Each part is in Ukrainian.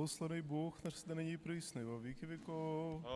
Благословений Бог наш нині і присни во віки віков.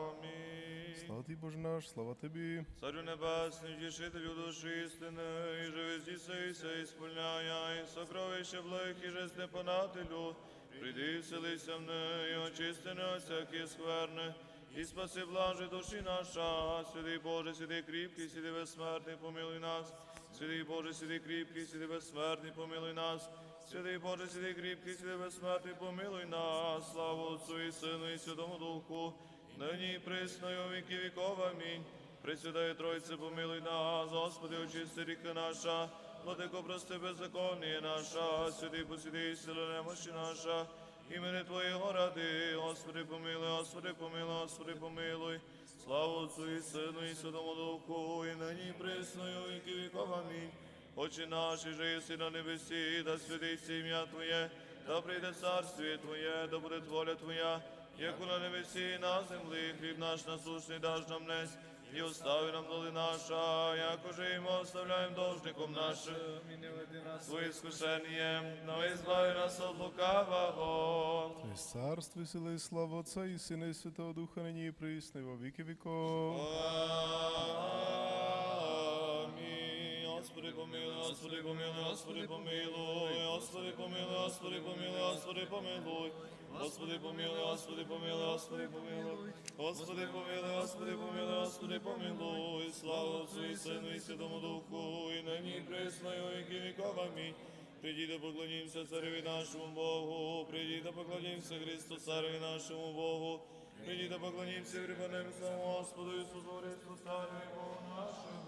Амінь. Слава ти, Боже наш, слава тобі. Царю небесний, тішителю душі істини, і живи здійсися, і сповняя, і сокровище блих, і жесть непонателю. Прийди, вселися в неї, очисти не всякі скверни, і спаси блажи душі наша. Святий Боже, святий кріпкий, святий безсмертний, помилуй нас. Святий Боже, святий кріпкий, святий безсмертний, помилуй нас. Святий Боже, святий кріпкий, святий безсмертний, помилуй нас. Слава Отцу і Сину, і Святому Духу, нині і присно, і у віки віков. Амінь. Пресвятая Тройце, помилуй нас, Господи, очисти ріки наша, владико, прости беззаконніє наша, святий посвятий, сила немощі наша, імени Твоєго ради, Господи, помилуй, Господи, помилуй, Господи, помилуй. Слава Отцу і Сину, і Святому Духу, і нині і присно, віки віков. Амінь. Отче наш, же єси на небесі, да святиться ім'я Твоє, да прийде царствіє Твоє, да буде воля Твоя, як у на небесі, і на землі, хліб наш насущний даж нам несь, і остави нам доли наша, як уже і оставляємо должником нашим, Твої скушення, но избави нас от лукавого. Твоє царство і сила і слава Отця і Сина і Святого Духа нині і присни во віки віков. Господи помилуй, Господи помилуй, Господи помилуй, Господи помилуй, Господи помилуй. Господи помилуй, Господи помилуй, Господи помилуй. Господи помилуй, Господи помилуй, Господи помилуй. Слава Отцу і Сину і Святому Духу, і нині і присно, і віков. Амінь. Приди да поклонимся цареві нашому Богу, приди да поклонимся Христу цареві нашому Богу. Приди да поклонимся припадемся Господу Ісусу Христу цареві Богу нашому.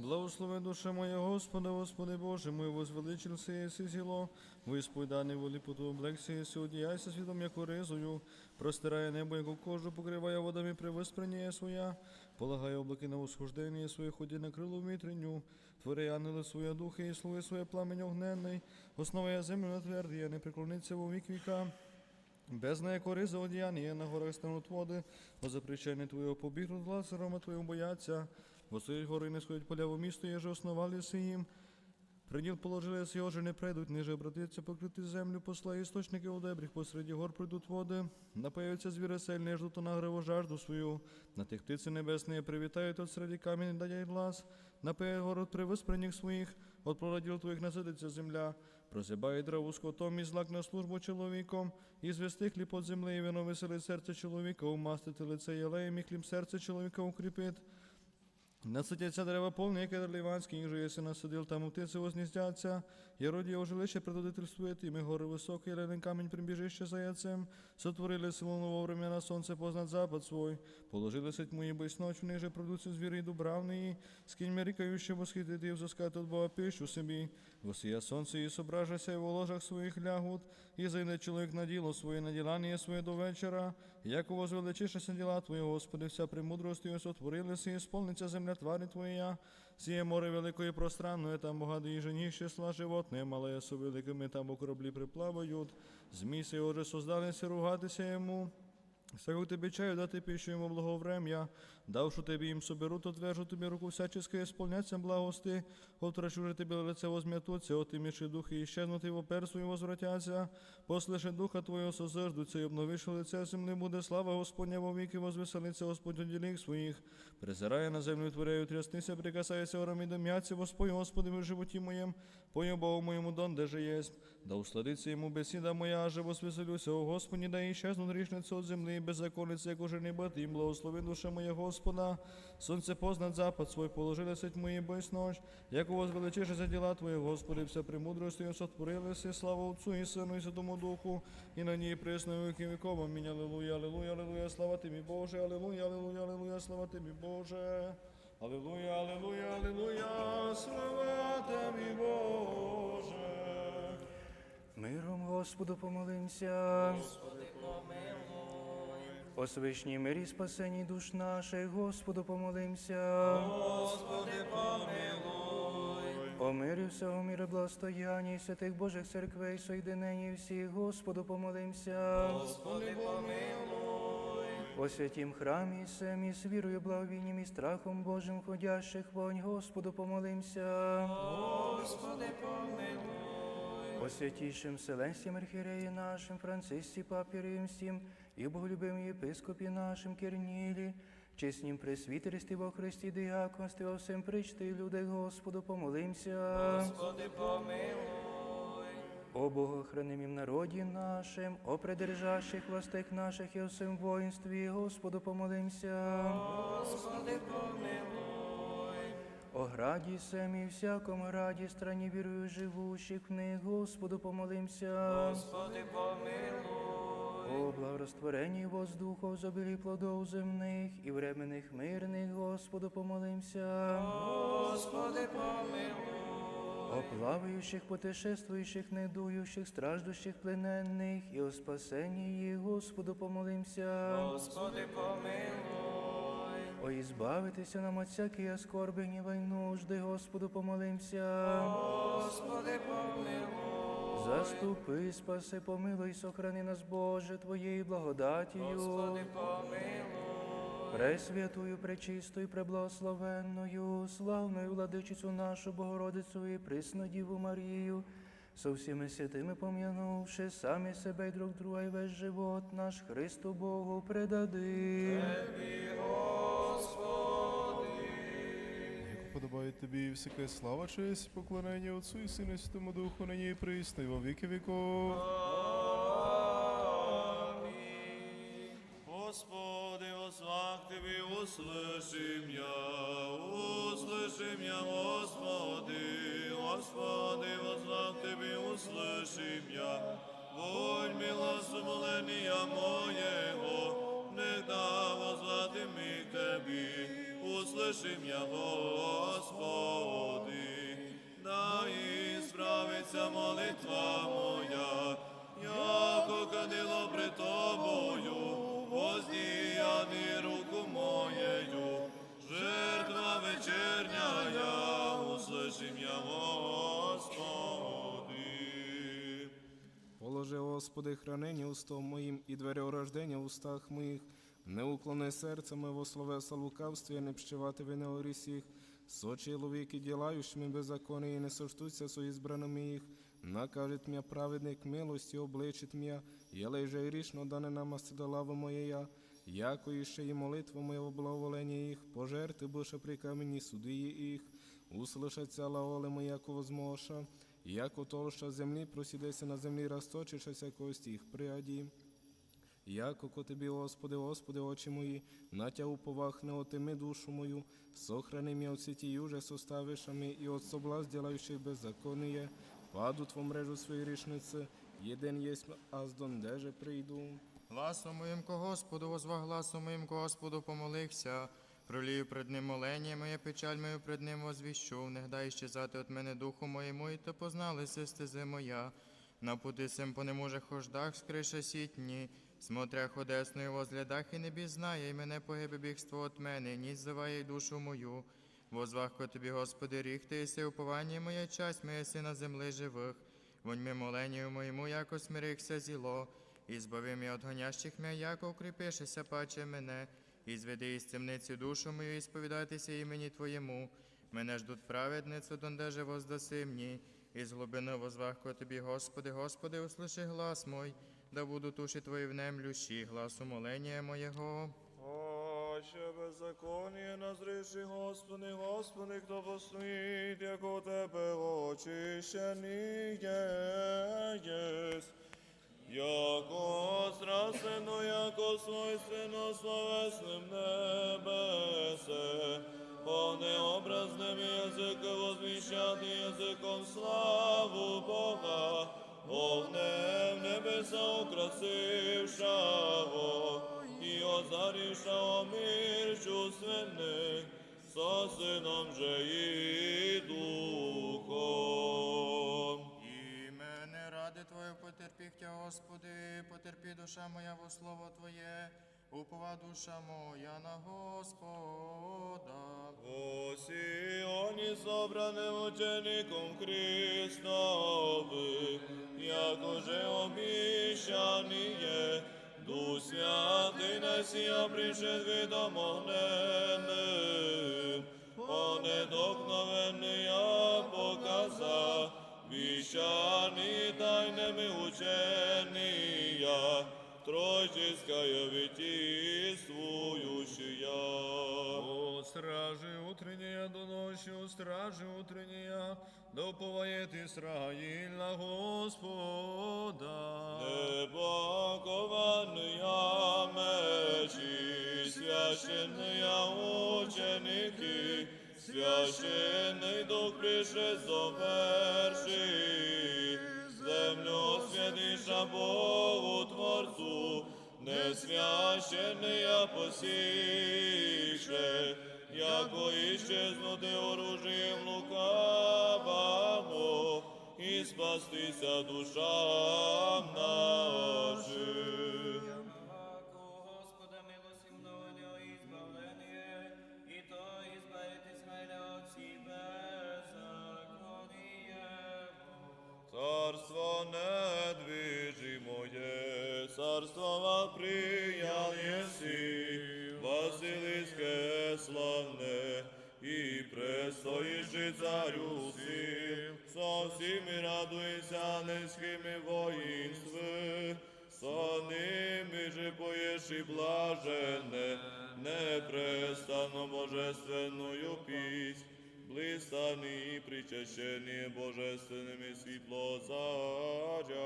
Благослови душа моя Господа, Господи Боже мой, возвеличился єси зіло, висповіданий волі поту облегся єси, одіяйся світом, як оризою, простирає небо, яку кожу, покриває водами привиспрення своя, полагає облаки на восхождення своє, ході на крилу вітриню, твори ангели своє духи і слуги своє пламень огненний, основає землю на твердіє, не преклониться во вік віка. Без неї кориза одіяння, на горах стануть води, бо запрещення Твоєго побігнуть глаз, рома Твоєго бояться. Восиль гори не сходять поля в місто, є же основали си їм. Приділ положили с його же не прийдуть, ниже обратиться покрити землю, посла істочники у дебріх, посереді гор прийдуть води. Напоються звіри сильні, ждуть на гриву жажду свою. На тих птиці небесні привітають от середі камінь, дає глас. Напоє город при виспреннях своїх, от пророділ твоїх насидиться земля. Прозибає траву скотом і злак на службу чоловіком, і звести хліб от землі, вино веселить серце чоловіка, умастити лице єлеєм, і хліб серце чоловіка укріпить. Наситяться дерева повні, як кедр ліванський, ніж єси насадил, там птиці возніздяться. Єроді ожилище предводительствує, і ми гори високі, ленен камінь прибіжище заяцем. Сотворили село вовремя на сонце познат запад свой. Положили сеть мої бойс ночь, в них же продуться звіри і дубравні. Скинь мені рікаючи восхитити і взискати от Бога пищу собі. Восія сонце і сображася, в ложах своїх лягут. І зайде чоловік на діло своє, на ділання своє до вечора. Як возвеличишися діла Твої, Господи, вся премудрості сотворилися, і сповниться земля твари Твоя. Сіє море великої пространної, там багато їжені, числа животне, мале со великими, там у кораблі приплавають. Зміси його создалися ругатися йому. Всяку тебе чаю дати піщу йому благоврем'я, давшу тобі їм соберу, то твержу тобі руку всячески сповняться благости, отрачу же тобі лице возм'ятуться, отиміши духи і щезнути в оперсу і возвратяться, послиши духа твого созиждуться, і обновивши лице земли буде. Слава Господня во віки, возвеселиться Господь у діліх своїх, призирає на землю творяю, тряснися, прикасається орам і дом'яться, Господь, Господи, в животі моєм, пою Богу моєму дон, де же єсть, да усладиться йому бесіда моя, аже возвеселюся, о Господі, да і щезнуть грішниці от землі, беззаконниці, як уже не бати, їм благослови душа моя Господа, сонце познат запад свой, положили сеть мої бойс ночь, як у вас величіше за діла Твої, Господи, вся премудростю сотворилися, слава Отцу і Сину і Святому Духу, і на ній присно віки віков. Амінь, алілуя, алілуя, алілуя, слава Тобі, Боже, алілуя, алілуя, алілуя, слава Тобі, Боже. Алілуя, алілуя, алілуя, слава Тобі, Боже. Миром Господу помолимся. О свишній мирі спасенні душ наших, Господу помолимся. Господи, помилуй. О мирі всього міра благостояння і святих Божих церквей, соєдинені всіх, Господу помолимся. Господи, помилуй. О святім храмі семі з вірою, благовінням і страхом Божим ходящих вонь, Господу помолимся. Господи, помилуй. О святійшим Вселенстім архіреї нашим, Францисці Папі Римським, і боголюбим єпископі нашим Кернілі, чеснім пресвітерстві во Христі діяконстві, во всем причти, люди Господу, помолимся. Господи, помилуй. О богохранимім народі нашим, о придержащих властях наших і о всем воїнстві, Господу помолимся. Господи, помилуй. О граді семі, всякому граді, страні вірую живущих в них, Господу помолимся. Господи, помилуй. О благорастворенні воздухов, зобілі плодов земних і временних мирних, Господу помолимся. Господи, помилуй. О плаваючих, путешествуючих, недуючих, страждущих, плененних, і о спасенні їх, Господу помолимся. Господи, помилуй. О ізбавитися нам от всякої скорби, гніва й нужди, Господу помолимся. Господи, помилуй. Заступи, спаси, помилуй, сохрани нас, Боже, Твоєю благодатію. Господи, помилуй. Пресвятую, пречистою, преблагословенною, славною владичицю нашу Богородицю і Приснодіву Марію, со всіми святими пом'янувши самі себе і друг друга, і весь живот наш Христу Богу предади. Як подобає тобі всяка слава, честь, і поклонення Отцу і Сину і Святому Духу, нині і присно, і во віки віков. Амінь. Господи, возвах Тебе, услышим я, услышим я, Господи, Господи, возвах Тебе, услышим я, Будь милосту моления моего, не да возвати ми к Тебе, услышим я, Господи, да исправиться молитва моя, яко кадило пред Тобою, воздіяни руку моєю, жертва вечерняя, услышим я, Господи. Положи, Господи, хранення устом моїм і двері орождення в устах моїх. Не уклони серце моє словеса лукавстві, не пщивати вини орісіх. Сочі ловіки ділаючими беззаконні, і не соштуться со ізбраними їх. Накажет м'я праведник милості, обличить м'я, же й рішно дане нам лаво моєя. Яко іще і молитва в благоволення їх, пожерти буше при камені суди їх. Услышаться лаоле моя, яко возмоша. Яко толща землі просідеться на землі, розточишся кості їх приаді. Яко ко тобі, Господи, Господи, очі мої, на тя уповах не отими душу мою, сохрани м'я от сіті юже составишами і от соблаз ділаючих беззаконніє, паду тво мрежу свої рішниці, єдин єсть, аз дондеже прийду. Гласом моїм ко Господу, возвах гласом моїм ко Господу помолився. Пролію пред ним молення моє, печаль мою пред ним возвіщу. Не гдай щезати от мене духу моєму, і то позналися стези моя. На пути сим по неможе хождах, скриша сітні, смотрях одесною возглядах, і не бізнає, і мене погибе бігство от мене, ніч зиває й душу мою. Возвах ко тобі, Господи, ріг ти єси уповання моя, часть моя си на землі живих. Вонь ми моленню моєму, яко смирихся зіло. І збави м'я от гонящих м'я, яко укріпишеся, паче мене, і зведи із темниці душу мою, і сповідайтеся імені Твоєму. Мене ждуть праведницю, дондеже воздаси мені, і з глибини возвахко тобі, Господи, Господи, услиши глас мой, да буду туші Твої внемлющі, гласу молення моєго. Аще беззаконие назріши, Господи, Господи, хто посміт, як у Тебе очищений єсть. Яко страстено, яко свойственно словесним небесе, по необразним язиком возміщати язиком славу Бога, огнем небеса украсившого, і озарівшого мир чувственних, со сином же і духом. І мене ради Твоє потерпіх тя, Господи, потерпі душа моя во слово Твоє, упова душа моя на Господа. О Сионі собраним учеником Христових, як уже обіщаніє, Дух Святий на сія пришед видом огненним, по недокновенний я показав, віщаний тайнами учения, Троическая витийствующая. утренняя до ночи, о, стражи утренняя, доповает Исраиль на Господа. Небакованные мечи, священные ученики, священный дух пришед заверши, землю святиша Богу Творцу, несвященные посіше, яко іщезнути оружием лукавого, і спастися душам нашим. Престоишь царю всем, со всеми радуйся низкими воинствы, со ними же поешь и блаженне, непрестанно божественную піснь, блистані і причащені божественними світло заряєм.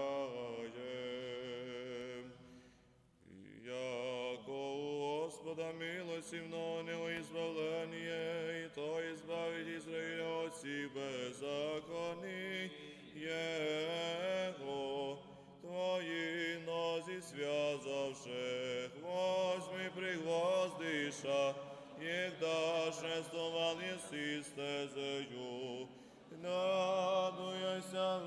Яко Господа милості мною ізбавлення, і то ізбавить Ізраїля от всіх беззаконій Його. Твої нозі зв'язавши, возьми пригвоздиша, їх даш рестовал єси стезею. Надуйся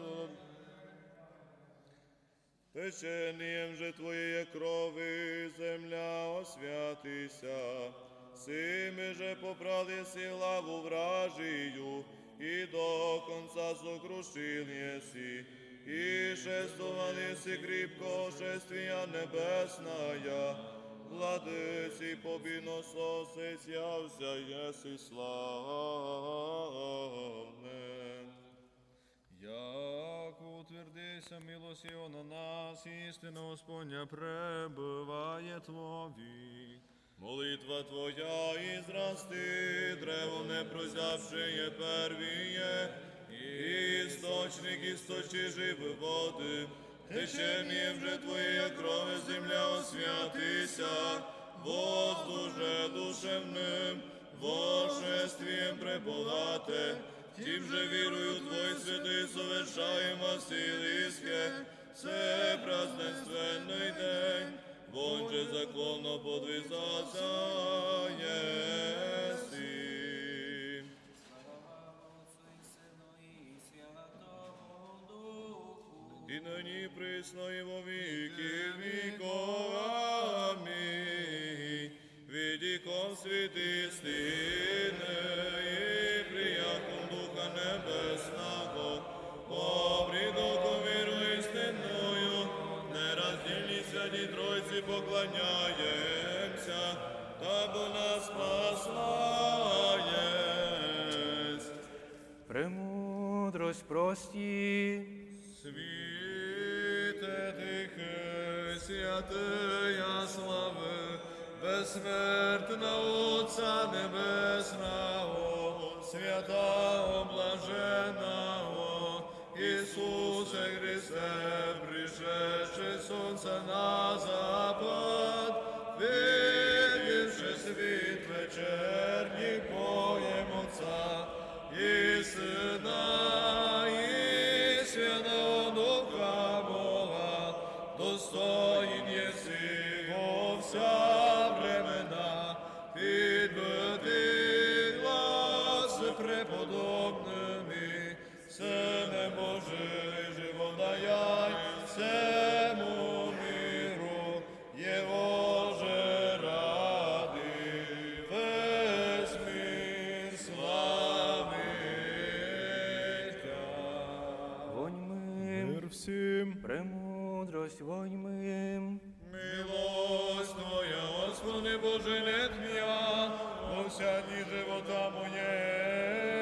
Печением же Твоєї крови земля освятися, сими же попрали славу вражию, и до конца сокрушил еси, и шествовал еси крепко шествия небесная, владыси победоносос явся еси славне. Як утвердися милость Його на нас, істина Господня пребывает вовік. Молитва Твоя і зрасти, древо не прозявшее первіє, істочник істочі живи води, течением же Твоєї крови земля освятися, воздух же душевним, вошествием преподате, тим же вірою Твой святий совершаємо Василійське, це празднественний день, Вон же законно Духу. І нині присно і во віки віков. Амінь. Відіком світи Тройці поклоняємося, та бо нас спасаєсть. Премудрость прості, Світе тихе, святая слави, безсмертна Отця Небесного, святого блаженого, Ісусе Христе, сонце на запад, видівши світ вечерній поєм Отця і Сина, премудрость воньмим, Милость Твоя, Господи Боже, не тмя, во вся дні живота моєго.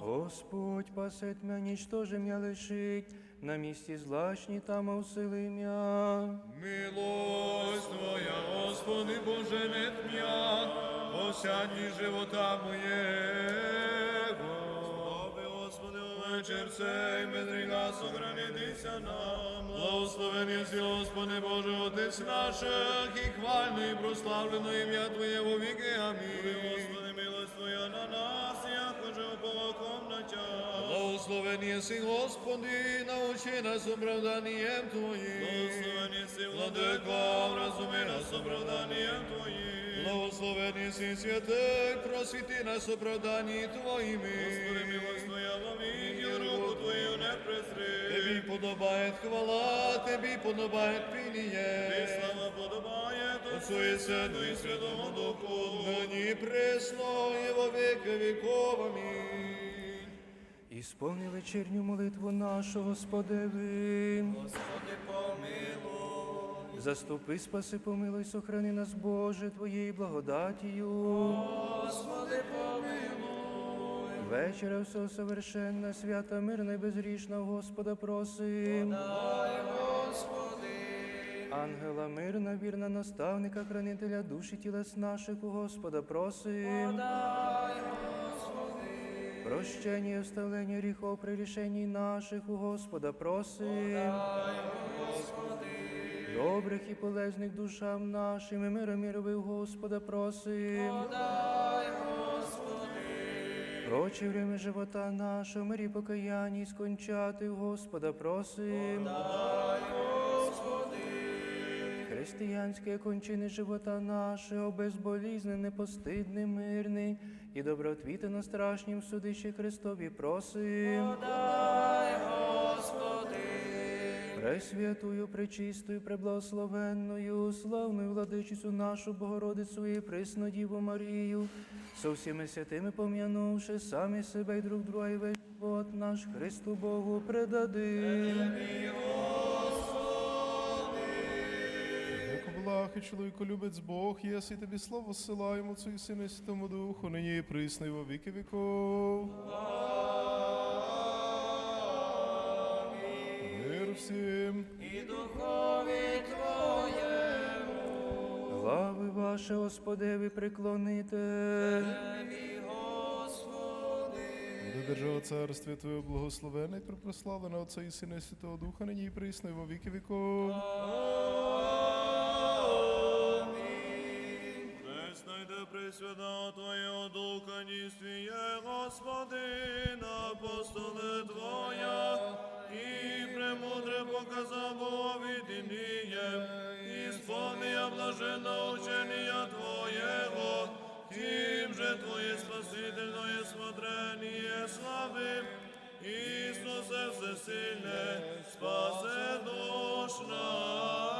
Господь пасет мя, нічтожим я лишить, на місці злачні там усили м'я. Милость Твоя, Господи Боже, не тмя, осядні живота моєго. Вечір цей, без гріха сохранитися нам. Благословен єси, Господи Боже, Отець наших, і хвально і прославлено ім'я Твоє во віки. Амінь. Господи, милость Твоя на нас, як уже ополоком начав. Благословен єси, Господи, научи нас оправданням Твоїм. Благословен єси, Владико, розуми нас оправданням Твоїм. Благословен єси, святий, просвіти нас оправданні Твоїми. Господи, милость презри. Тобі подобає хвала, Тобі подобає пініє. Тобі слава подобає Отцу і Сину і Святому Духу. Нині пресно і во віки віков. Амінь. Ісповни вечірню молитву нашу, Господеви. Господи, помилуй. Заступи, спаси, помилуй, сохрани нас, Боже, Твоєю благодатію. Господи, помилуй. Вечора всього совершенна, свята, мирна і безгрішна, в Господа просим. Дай, Господи. Ангела мирна, вірна, наставника, хранителя душі тілес наших, у Господа просим. Дай, Господи. Прощення і оставлення гріхов при рішенні наших, у Господа просим. Дай, Господи. Добрих і полезних душам нашим, і мира міровий у Господа просим. Дай, Господи. Проче время живота нашого, мирі покаяння і скончати, Господа просим. Дай, Господи. Християнське кончини живота нашого, безболізне, непостидне, мирне і добротвіти на страшнім судищі Христові просим. Дай. Пресвятую, пречистою, преблагословенною, славною владичицю нашу Богородицю і присну Діву Марію, со всіми святими пом'янувши самі себе і друг друга і весь живот наш Христу Богу благ і чоловіко любець Бог, єси тобі слово силаємо Отцю і Сину Святому Духу, нині і присно і во віки віков. Мир всім. І духові Твоєму. Глави ваші, Господеві, приклоните. Господи. Держава царстві Твоє благословене і прославлена Отця і Сина і Святого Духа, нині і присно і во віки віков. Преснойде пресвята Твоєго Духа, дійствіє, Господин, апостоле Твоя, премудре показав Бовідінієм, і я блаженна учення Твоєго, тим же Твоє спасительное смотрение слави, Ісусе всесильне, спасе душ наших.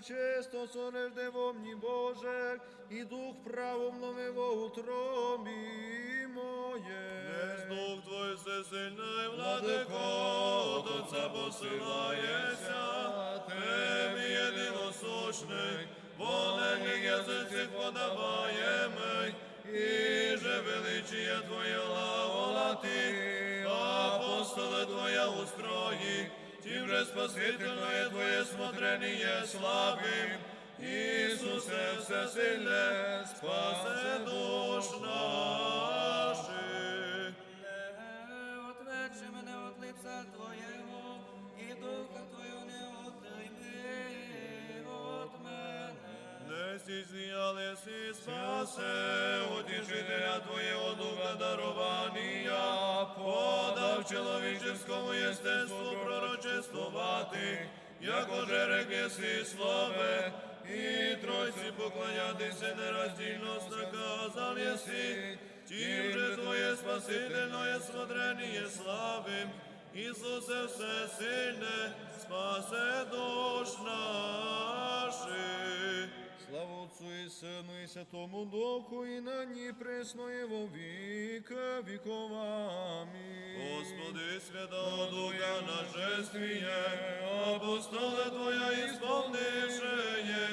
Серце чисто сонежде во Боже, і дух правом нове во утробі моє. Весь дух Твой всесильний, владико, от Отця посилається, Тебі єдиносущний, волених язицих подаваємий, і же величіє Твоє лавола Ти, же спасительное Твоє смотрение слабым, Иисусе всесильне, спасе душ наших. Стісняли си спасе, утішителя Твоєго духа дарування, подав чоловіческому єстеству пророчествувати, як уже рекеси славе, і тройці поклонятися нероздільно наказав єси, тим же Твоє спасительное смотрение славим, Ісусе всесильне, спасе душ Святому Духу, і нині пресно і во віки віков. Господи, Святого Духа нашествие, апостоле Твоя ісповнивши є,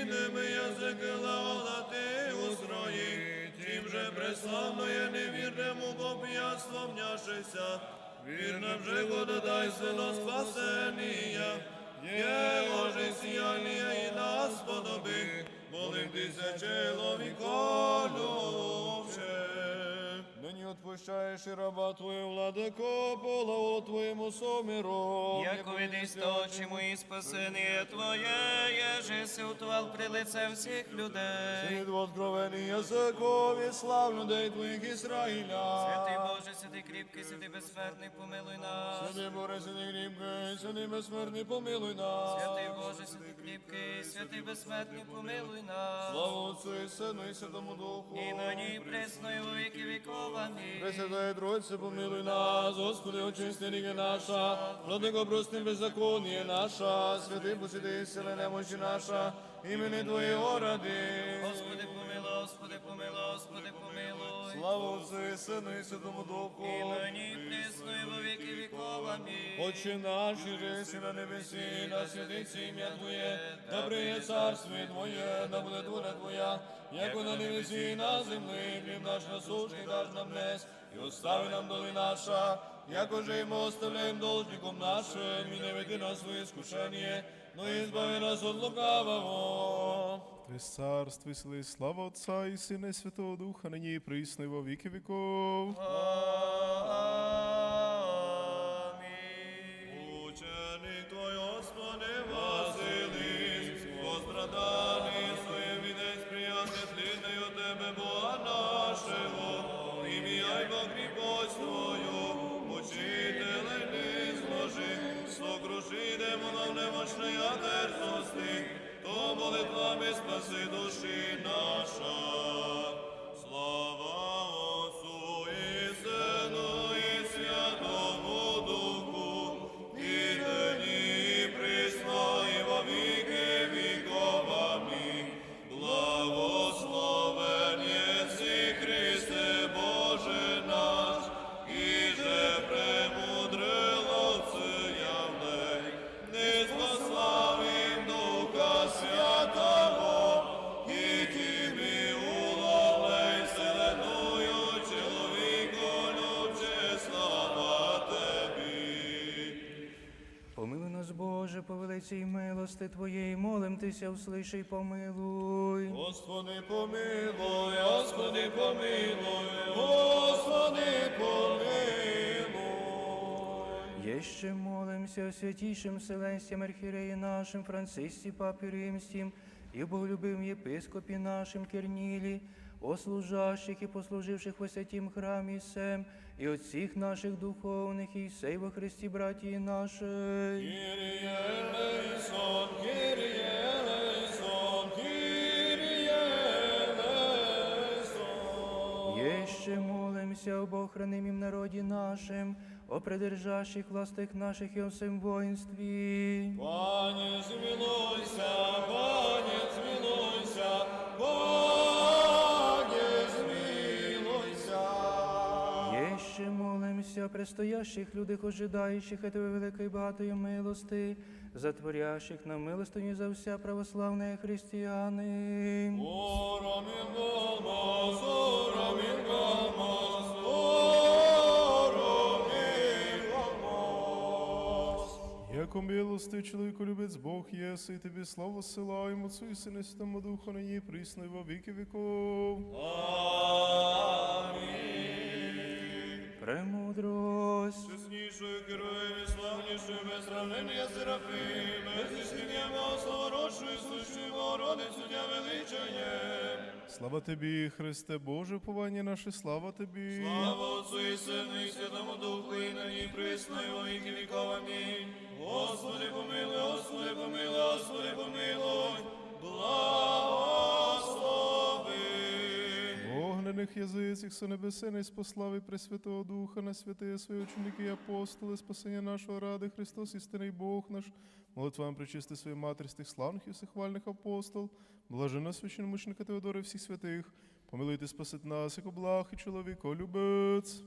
і ними язики лаола Ти устроїть, тим же православное невірному копияством няшися, вірним же додай сено спасения, Его же сияние и нас подоби, молим тися чоловіко любче. Нині отпущаєш і раба Твою, владико, полаву Твоєму соміру. Яко видись то очі мої спасення Твоє, єже си утвал при лице всіх людей. Світ откровений язиком і слав людей Твоїх Ізраїля. Святий Боже, святий кріпкий, святий безсмертний, помилуй нас. Святий Боже, святий кріпкий, святий безсмертний, помилуй нас. Святий Боже, святий кріпкий, святий безсмертний, помилуй нас. Слава Отцю і Сину і Святому Духу. І нині і присно, і во віки віков. Амінь. Пресвятая Тройце, помилуй нас, Господи, очисти ріки наша, владико, простим беззаконие наша, святий посіди, сили немощі наша, імені Твоєго ради. Господи, помилуй, Господи, помилуй, Господи, помилуй. Слава Отцю і Сину і Святому Духу. І нині і присно, і во віки віков. Амінь. Отче наш, же си на небесі, да святиться ім'я Твоє, да приє царство Твоє, да буде воля Твоя, як на небесі і на землі, хліб наш насущний даш нам днес, і остави нам доли наша, як же ми оставляємо должником нашим, і не веди нас в своє скушення, но і збави нас від лукавого. Твоє царство і сили, слава Отця і Сина і Святого Духа, нині і присно во віки віков. Амінь. Милости Твоєї, молим Тися, услиши помилуй. Господи, помилуй, Господи, помилуй, Господи, помилуй. Єще молимся святішим селенстям архіреї нашим Францисці Папі Римським і боголюбим єпископі нашим Кернілі, о служащих і послуживших во святім храмі сем, і от всіх наших духовних і сей во Христі братії нашій. Kyrie eleison, Kyrie eleison, Kyrie eleison. Єще молимся об охранимім народі нашим, о придержащих властих наших і о всем воїнстві. Пане, змилуйся, Пане, змилуйся, Пане, о предстоящих людях, ожидаючих этого великої багатої милости, затворящих на милостині за вся оромін Гомос. Яко милостий чоловіку любець Бог єси, і тобі славу Отцу і Сину і Святому Духу, нині присно і во віки віков. Премудрость. Чеснішою героєм і славнішою, без сравнення Серафим, без існення словородшою, сущою Богородицю тя величаєм. Слава тобі, Христе Боже, повання наше, слава тобі. Слава Отцу і Сину і Святому Духу, і нині і присно, і во віки віков. Амінь. Господи, помилуй, Господи, помилуй, Господи, помилуй. Благослови. Огнених язицях со небесений спослави Пресвятого Духа, на святые свої ученики і апостоли, спасення нашого ради, Христос, істинний Бог наш, молитвам причисти свої матері, стих славних і всехвальних апостол, блажена священномученика Теодора всіх святих, помилуйте, спасить нас, як благ і чоловіко любець.